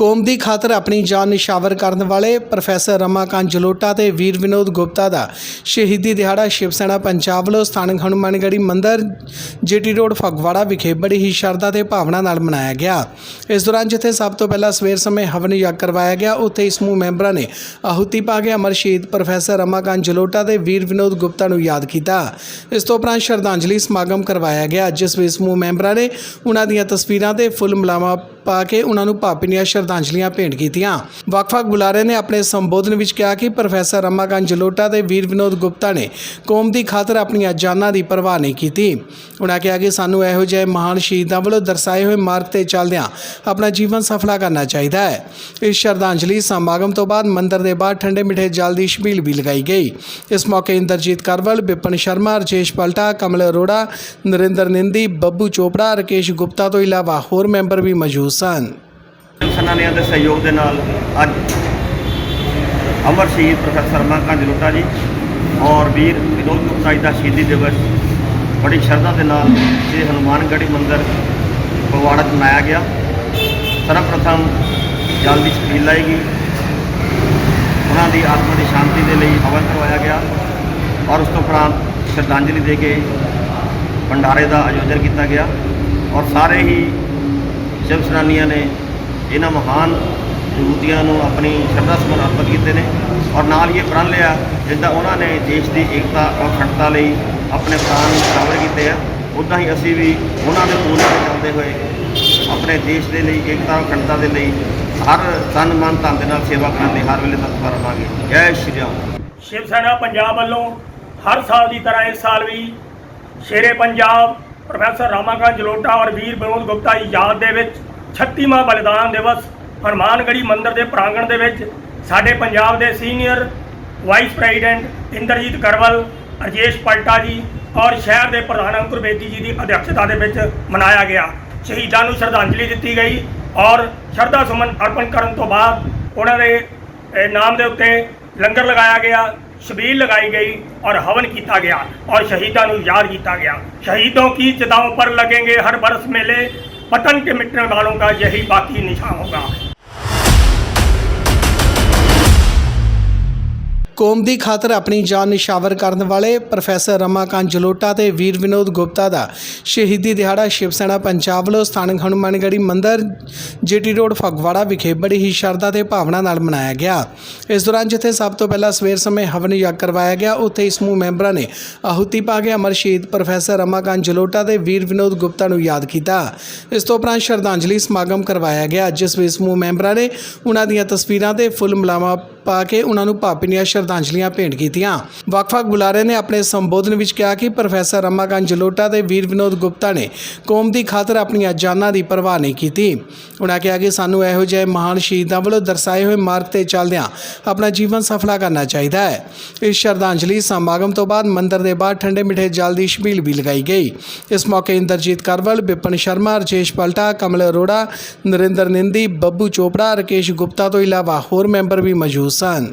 ਕੌਮ ਦੀ ਖਾਤਰ ਆਪਣੀ ਜਾਨ ਨਿਸ਼ਾਵਰ ਕਰਨ ਵਾਲੇ ਪ੍ਰੋਫੈਸਰ ਰਮਾਕਾਂਤ ਜਲੋਟਾ ਤੇ ਵੀਰ ਵਿਨੋਦ ਗੁਪਤਾ ਦਾ ਸ਼ਹੀਦੀ ਦਿਹਾੜਾ ਸ਼ਿਵ ਸੈਨਾ ਪੰਜਾਬ ਵੱਲੋਂ ਸਥਾਨਕ ਹਨੂੰਮਾਨਗੜ੍ਹੀ ਮੰਦਿਰ, ਜੀਟੀ ਰੋਡ, ਫਗਵਾੜਾ ਵਿਖੇ ਬੜੀ ਹੀ ਸ਼ਰਧਾ ਤੇ ਭਾਵਨਾ ਨਾਲ ਮਨਾਇਆ ਗਿਆ। ਇਸ ਦੌਰਾਨ ਜਿੱਥੇ ਸਭ ਤੋਂ ਪਹਿਲਾਂ ਸਵੇਰ ਸਮੇਂ ਹਵਨ ਯੱਗ ਕਰਵਾਇਆ ਗਿਆ, ਉੱਥੇ ਇਸ ਸਮੂਹ ਮੈਂਬਰਾਂ ਨੇ ਆਹੂਤੀ ਪਾ ਕੇ ਅਮਰ ਸ਼ਹੀਦ ਪ੍ਰੋਫੈਸਰ ਰਮਾਕਾਂਤ ਜਲੋਟਾ ਤੇ ਵੀਰ ਵਿਨੋਦ ਗੁਪਤਾ ਨੂੰ ਯਾਦ ਕੀਤਾ। ਇਸ ਤੋਂ ਉਪਰੰਤ ਸ਼ਰਧਾਂਜਲੀ ਸਮਾਗਮ ਕਰਵਾਇਆ ਗਿਆ। ਜਿਸ ਵਿੱਚ ਸਮੂਹ ਮੈਂਬਰਾਂ ਨੇ ਉਹਨਾਂ ਦੀਆਂ ਤਸਵੀਰਾਂ ਤੇ ਫੁੱਲ ਮਲਾਵਾ ਪਾ ਕੇ ਉਹਨਾਂ ਨੂੰ ਭਾਵਭਿੰਨੀਆਂ ਸ਼ਰਧਾਂਜਲੀਆਂ ਭੇਂਟ ਕੀਤੀਆਂ। ਵੱਖ-ਵੱਖ ਬੁਲਾਰੇ ਨੇ ਆਪਣੇ ਸੰਬੋਧਨ ਵਿੱਚ ਕਿਹਾ ਕਿ ਪ੍ਰੋਫੈਸਰ ਰਮਾਕਾਂਤ ਜਲੋਟਾ ਤੇ ਵੀਰ ਵਿਨੋਦ ਗੁਪਤਾ ਨੇ ਕੌਮ ਦੀ ਖਾਤਰ ਆਪਣੀਆਂ ਜਾਨਾਂ ਦੀ ਪਰਵਾਹ ਨਹੀਂ ਕੀਤੀ। ਉਹਨਾਂ ਕਿਹਾ ਕਿ ਸਾਨੂੰ ਇਹੋ ਜਿਹੇ ਮਹਾਨ ਸ਼ਹੀਦਾਂ ਵੱਲੋਂ ਦਰਸਾਏ ਹੋਏ ਮਾਰਗ ਤੇ ਚੱਲਦਿਆਂ ਆਪਣਾ ਜੀਵਨ ਸਫਲਾ ਕਰਨਾ ਚਾਹੀਦਾ ਹੈ। ਇਸ ਸ਼ਰਧਾਂਜਲੀ ਸਮਾਗਮ ਤੋਂ ਬਾਅਦ ਮੰਦਰ ਦੇ ਬਾਹਰ ਠੰਡੇ ਮਿੱਠੇ ਜਲ ਦੀ ਛਬੀਲ ਵੀ ਲਗਾਈ ਗਈ। ਇਸ ਮੌਕੇ ਇੰਦਰਜੀਤ ਕਰਵਲ, ਬਿਪਨ ਸ਼ਰਮਾ, ਰਜੇਸ਼ ਪਲਟਾ, ਕਮਲ ਅਰੋੜਾ, ਨਰਿੰਦਰ ਨਿੰਦੀ, ਬੱਬੂ ਚੋਪੜਾ, ਰਕੇਸ਼ ਗੁਪਤਾ ਤੋਂ ਇਲਾਵਾ ਹੋਰ ਮੈਂਬਰ ਵੀ ਮੌਜੂਦ ਸਨ। ਸੈਨਾਨੀਆਂ ਦੇ ਸਹਿਯੋਗ ਦੇ ਨਾਲ ਅੱਜ ਅਮਰ ਸ਼ਹੀਦ ਪ੍ਰੋਫੈਸਰ ਰਮਾਕਾਂਤ ਜਲੋਟਾ ਜੀ ਔਰ ਵੀਰ ਵਿਨੋਦ ਗੁਪਤਾ ਜੀ ਦਾ ਸ਼ਹੀਦੀ ਦਿਵਸ ਬੜੀ ਸ਼ਰਧਾ ਦੇ ਨਾਲ ਸ਼੍ਰੀ ਹਨੂਮਾਨਗੜ੍ਹੀ ਮੰਦਿਰ ਫਗਵਾੜਾ 'ਚ ਮਨਾਇਆ ਗਿਆ। ਸਰਵਪ੍ਰਥਮ ਜਲ ਦੀ ਛਬੀਲ ਲਾਈ ਗਈ। ਉਹਨਾਂ ਦੀ ਆਤਮਾ ਦੀ ਸ਼ਾਂਤੀ ਦੇ ਲਈ ਹਵਨ ਕਰਵਾਇਆ ਗਿਆ ਔਰ ਉਸ ਤੋਂ ਉਪਰੰਤ ਸ਼ਰਧਾਂਜਲੀ ਦੇ ਕੇ ਭੰਡਾਰੇ ਦਾ ਆਯੋਜਨ ਕੀਤਾ ਗਿਆ ਔਰ ਸਾਰੇ ਹੀ ਸ਼ਿਵ ਸੈਨਾਨੀਆਂ ਨੇ ਇਹਨਾਂ ਮਹਾਨ ਵਿਭੂਤੀਆਂ ਨੂੰ ਆਪਣੀ ਸ਼ਰਧਾ ਸਮਰਪਿਤ ਅਰਪਿਤ ਕੀਤੇ ਨੇ ਔਰ ਨਾਲ ਹੀ ਇਹ ਪ੍ਰਣ ਲਿਆ ਜਿੱਦਾਂ ਉਹਨਾਂ ਨੇ ਦੇਸ਼ ਦੀ ਏਕਤਾ ਔਰ ਅਖੰਡਤਾ ਲਈ ਆਪਣੇ ਪ੍ਰਾਣ ਨਿਛਾਵਰ ਕੀਤੇ ਆ ਉੱਦਾਂ ਹੀ ਅਸੀਂ ਵੀ ਉਹਨਾਂ ਦੇ ਪੂਰੇ ਤੇ ਚੱਲਦੇ ਹੋਏ ਆਪਣੇ ਦੇਸ਼ ਦੇ ਲਈ, ਏਕਤਾ ਅਖੰਡਤਾ ਦੇ ਲਈ ਹਰ ਤਨ ਮਨ ਧਨ ਦੇ ਨਾਲ ਸੇਵਾ ਕਰਨ ਲਈ ਹਰ ਵੇਲੇ ਤਤਪਰ ਰਹਾਂਗੇ ਜੈ ਸ਼੍ਰੀ ਰਾਮ। ਸ਼ਿਵ ਸੈਨਾ ਪੰਜਾਬ ਵੱਲੋਂ ਹਰ ਸਾਲ ਦੀ ਤਰ੍ਹਾਂ ਇਸ ਸਾਲ ਵੀ ਸ਼ੇਰੇ ਪੰਜਾਬ ਪ੍ਰੋਫੈਸਰ ਰਾਮਾਕਾਂਤ ਜਲੋਟਾ ਔਰ ਵੀਰ ਵਿਨੋਦ ਗੁਪਤਾ ਦੀ ਯਾਦ ਦੇ ਵਿੱਚ 36ਵਾਂ ਬਲੀਦਾਨ ਦਿਵਸ ਹਨੂੰਮਾਨਗੜ੍ਹੀ ਮੰਦਿਰ ਦੇ ਪ੍ਰਾਂਗਣ ਦੇ ਵਿੱਚ ਸਾਡੇ ਪੰਜਾਬ ਦੇ senior vice president Inderjit Karwal Rajesh Palta ji ਔਰ ਸ਼ਹਿਰ ਦੇ ਪ੍ਰਧਾਨ ਅੰਕੁਰ ਬੇਦੀ ਜੀ ਦੀ ਅਧਿਕਸ਼ਤਾ ਦੇ ਵਿੱਚ ਮਨਾਇਆ ਗਿਆ ਸ਼ਹੀਦਾਂ ਨੂੰ ਸ਼ਰਧਾਂਜਲੀ ਦਿੱਤੀ ਗਈ ਔਰ ਸ਼ਰਧਾ ਸੁਮਨ ਅਰਪਣ ਕਰਨ ਤੋਂ ਬਾਅਦ ਉਹਨਾਂ ਦੇ ਇਹ ਨਾਮ ਦੇ ਉੱਤੇ ਲੰਗਰ ਲਗਾਇਆ ਗਿਆ ਛਬੀਲ लगाई गई और हवन किया गया और शहीदों को याद किया गया शहीदों की चिताओं पर लगेंगे हर बरस मेले वतन के मिटने वालों का यही बाकी निशान होगा ਕੌਮ ਦੀ ਖਾਤਰ ਆਪਣੀ ਜਾਨ ਨਿਸ਼ਾਵਰ ਕਰਨ ਵਾਲੇ ਪ੍ਰੋਫੈਸਰ ਰਮਾਕਾਂਤ ਜਲੋਟਾ ਤੇ ਵੀਰ ਵਿਨੋਦ ਗੁਪਤਾ ਦਾ ਸ਼ਹੀਦੀ ਦਿਹਾੜਾ ਸ਼ਿਵ ਸੈਨਾ ਪੰਜਾਬ ਵੱਲੋਂ ਸਥਾਨਕ ਹਨੂੰਮਾਨਗੜ੍ਹੀ ਮੰਦਿਰ, ਜੀਟੀ ਰੋਡ, ਫਗਵਾੜਾ ਵਿਖੇ ਬੜੀ ਹੀ ਸ਼ਰਧਾ ਤੇ ਭਾਵਨਾ ਨਾਲ ਮਨਾਇਆ ਗਿਆ। ਇਸ ਦੌਰਾਨ ਜਿੱਥੇ ਸਭ ਤੋਂ ਪਹਿਲਾਂ ਸਵੇਰ ਸਮੇਂ ਹਵਨ ਯੱਗ ਕਰਵਾਇਆ ਗਿਆ, ਉੱਥੇ ਇਸ ਸਮੂਹ ਮੈਂਬਰਾਂ ਨੇ ਆਹੂਤੀ ਪਾ ਕੇ ਅਮਰ ਸ਼ਹੀਦ ਪ੍ਰੋਫੈਸਰ ਰਮਾਕਾਂਤ ਜਲੋਟਾ ਤੇ ਵੀਰ ਵਿਨੋਦ ਗੁਪਤਾ ਨੂੰ ਯਾਦ ਕੀਤਾ। ਇਸ ਤੋਂ ਉਪਰੰਤ ਸ਼ਰਧਾਂਜਲੀ ਸਮਾਗਮ ਕਰਵਾਇਆ ਗਿਆ, ਜਿਸ ਵਿੱਚ ਸਮੂਹ ਮੈਂਬਰਾਂ ਨੇ ਉਹਨਾਂ ਦੀਆਂ ਤਸਵੀਰਾਂ ਤੇ ਫੁੱਲ ਮਲਾਵਾ ਪਾ ਕੇ ਉਹਨਾਂ ਨੂੰ ਭਾਵਭਿੰਨੀਆਂ ਸ਼ਰਧਾਂਜਲੀਆਂ ਭੇਂਟ ਕੀਤੀਆਂ। ਵੱਖ-ਵੱਖ ਬੁਲਾਰੇ ਨੇ ਆਪਣੇ ਸੰਬੋਧਨ ਵਿੱਚ ਕਿਹਾ ਕਿ ਪ੍ਰੋਫੈਸਰ ਰਮਾਕਾਂਤ ਜਲੋਟਾ ਤੇ ਵੀਰ ਵਿਨੋਦ ਗੁਪਤਾ ਨੇ ਕੌਮ ਦੀ ਖਾਤਰ ਆਪਣੀਆਂ ਜਾਨਾਂ ਦੀ ਪਰਵਾਹ ਨਹੀਂ ਕੀਤੀ। ਉਹਨਾਂ ਕਿਹਾ ਕਿ ਸਾਨੂੰ ਇਹੋ ਜਿਹੇ ਮਹਾਨ ਸ਼ਹੀਦਾਂ ਵੱਲੋਂ ਦਰਸਾਏ ਹੋਏ ਮਾਰਗ ਤੇ ਚੱਲਦਿਆਂ ਆਪਣਾ ਜੀਵਨ ਸਫਲਾ ਕਰਨਾ ਚਾਹੀਦਾ ਹੈ। ਇਸ ਸ਼ਰਧਾਂਜਲੀ ਸਮਾਗਮ ਤੋਂ ਬਾਅਦ ਮੰਦਰ ਦੇ ਬਾਹਰ ਠੰਡੇ ਮਿੱਠੇ ਜਲ ਦੀ ਛਬੀਲ ਵੀ ਲਗਾਈ ਗਈ। ਇਸ ਮੌਕੇ ਇੰਦਰਜੀਤ ਕਰਵਲ, ਬਿਪਨ ਸ਼ਰਮਾ, ਰਜੇਸ਼ ਪਲਟਾ, ਕਮਲ ਅਰੋੜਾ, ਨਰਿੰਦਰ ਨਿੰਦੀ, ਬੱਬੂ ਚੋਪੜਾ, ਰਕੇਸ਼ ਗੁਪਤਾ ਤੋਂ ਇਲਾਵਾ ਹੋਰ ਮੈਂਬਰ ਵੀ ਮੌਜੂਦ ਸਨ